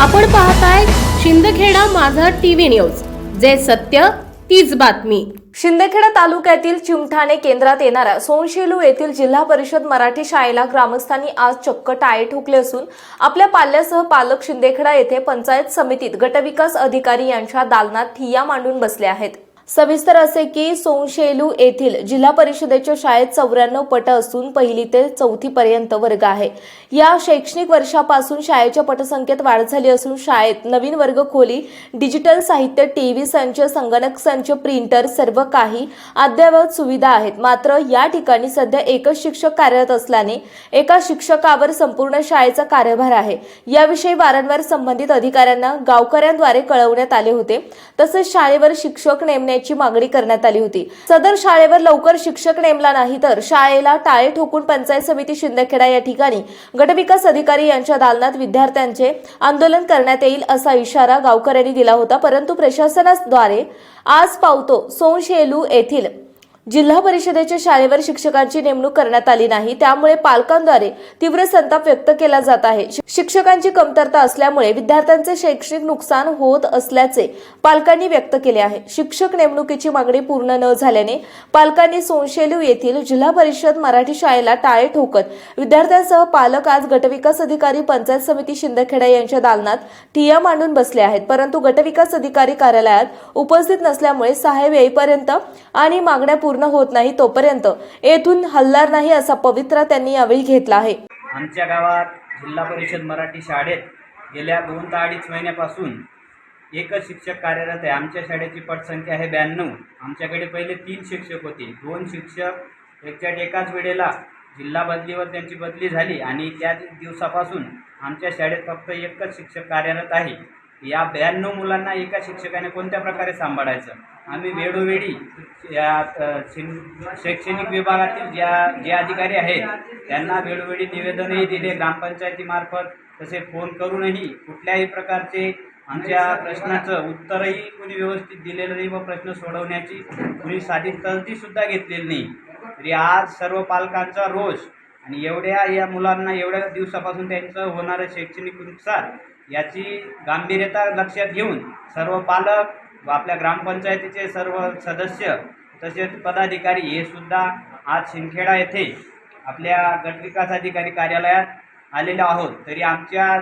आपण पाहताय शिंदखेडा माझा टीव्ही न्यूज. जे सत्य तीच बातमी. शिंदखेडा तालुक्यातील चिमठाणे केंद्रात येणाऱ्या सोनशेलू येथील जिल्हा परिषद मराठी शाळेला ग्रामस्थांनी आज चक्क टाळे ठोकले असून आपल्या पाल्यासह पालक शिंदेखेडा येथे पंचायत समितीत गटविकास अधिकारी यांच्या दालनात ठिय्या मांडून बसले आहेत. सविस्तर असे की सोनशेलू येथील जिल्हा परिषदेच्या शाळेत चौऱ्याण्णव पट असून पहिली ते चौथी पर्यंत वर्ग आहे. या शैक्षणिक वर्षापासून शाळेच्या पटसंख्येत वाढ झाली असून शाळेत नवीन वर्ग खोली डिजिटल साहित्य टीव्ही संच संगणक संच प्रिंटर सर्व काही अद्ययावत सुविधा आहेत. मात्र या ठिकाणी सध्या एकच शिक्षक कार्यरत असल्याने एका शिक्षकावर संपूर्ण शाळेचा कार्यभार आहे. याविषयी वारंवार संबंधित अधिकाऱ्यांना गावकऱ्यांद्वारे कळवण्यात आले होते. तसेच शाळेवर शिक्षक देण्याची मागणी करण्यात आली होती. सदर शाळेवर लवकर शिक्षक नेमला नाही तर शाळेला टाळे ठोकून पंचायत समिती शिंदखेडा या ठिकाणी गटविकास अधिकारी यांच्या दालनात विद्यार्थ्यांचे आंदोलन करण्यात येईल असा इशारा गावकऱ्यांनी दिला होता. परंतु प्रशासनाद्वारे आज पावतो सोनशेलू येथील जिल्हा परिषदेच्या शाळेवर शिक्षकांची नेमणूक करण्यात आली नाही त्यामुळे पालकांद्वारे तीव्र संताप व्यक्त केला जात आहे. शिक्षकांची कमतरता असल्यामुळे विद्यार्थ्यांचे शैक्षणिक नुकसान होत असल्याचे पालकांनी व्यक्त केले आहे. शिक्षक नेमणुकीची मागणी पूर्ण न झाल्याने पालकांनी सोनशेलू येथील जिल्हा परिषद मराठी शाळेला टाळे ठोकत विद्यार्थ्यांसह पालक आज गटविकास अधिकारी पंचायत समिती शिंदखेडा यांच्या दालनात ठिया मांडून बसले आहेत. परंतु गटविकास अधिकारी कार्यालयात उपस्थित नसल्यामुळे सहाय्य येईपर्यंत आणि मागण्या पूर्ण होत नाही तोपर्यंत येथून हलणार नाही असा पवित्रा त्यांनी यावेळी घेतला आहे. आमच्या गावात जिल्हा परिषद मराठी शाळेत गेल्या दोन ते अडीच महिन्यापासून एकच शिक्षक कार्यरत आहे. आमच्या शाळेची पटसंख्या आहे ब्याण्णव. आमच्याकडे पहिले तीन शिक्षक होते. दोन शिक्षक एकच्याट एकाच वेळेला जिल्हा बदलीवर त्यांची बदली झाली आणि त्या दिवसापासून आमच्या शाळेत फक्त एकच शिक्षक कार्यरत आहे. या ब्याण्णव मुलांना एका शिक्षकाने कोणत्या प्रकारे सांभाळायचं? आम्ही वेळोवेळी या शैक्षणिक विभागातील ज्या जे अधिकारी आहेत त्यांना वेळोवेळी निवेदनही दिले ग्रामपंचायतीमार्फत. तसे फोन करूनही कुठल्याही प्रकारचे आमच्या प्रश्नाचं उत्तरही कुणी व्यवस्थित दिलेलं नाही व प्रश्न सोडवण्याची कुणी साधी तसदीसुद्धा घेतलेली नाही. तरी आज सर्व पालकांचा रोष आणि एवढ्या या मुलांना एवढ्या दिवसापासून त्यांचं होणारं शैक्षणिक नुकसान याची गांभीर्यता लक्षात घेऊन सर्व पालक व आपल्या ग्रामपंचायतीचे सर्व सदस्य तसेच पदाधिकारी हे सुद्धा आज शिंदखेडा येथे आपल्या गटविकास अधिकारी कार्यालयात आलेलो आहोत. तरी आमच्या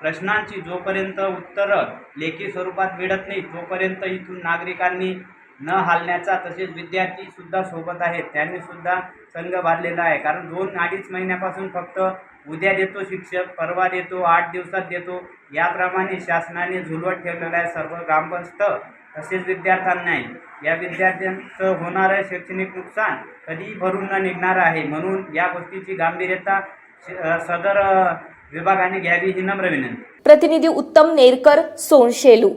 प्रश्नांची जोपर्यंत उत्तरं लेखी स्वरूपात मिळत नाही तोपर्यंत इथून नागरिकांनी न हालण्याचा तसेच विद्यार्थीसुद्धा सोबत आहेत. त्यांनीसुद्धा संघ बांधलेला आहे. कारण दोन अडीच महिन्यापासून फक्त उद्या देतो शिक्षक परवा देतो आठ दिवसात देतो. याप्रमाणे शासनाने झुलवत ठेवलेलं आहे सर्व ग्रामस्थ तसेच विद्यार्थ्यांनाही. या विद्यार्थ्यांचं होणारं शैक्षणिक नुकसान कधी भरून न निघणार आहे. म्हणून या गोष्टीची गांभीर्यता सदर विभागाने घ्यावी ही नम्र विनंती. प्रतिनिधी उत्तम नेरकर सोनशेलू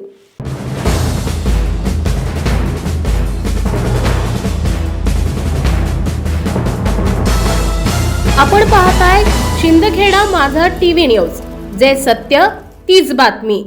आपण पाहताय शिंदखेडा माझा टीव्ही न्यूज. जे सत्य तीच बातमी.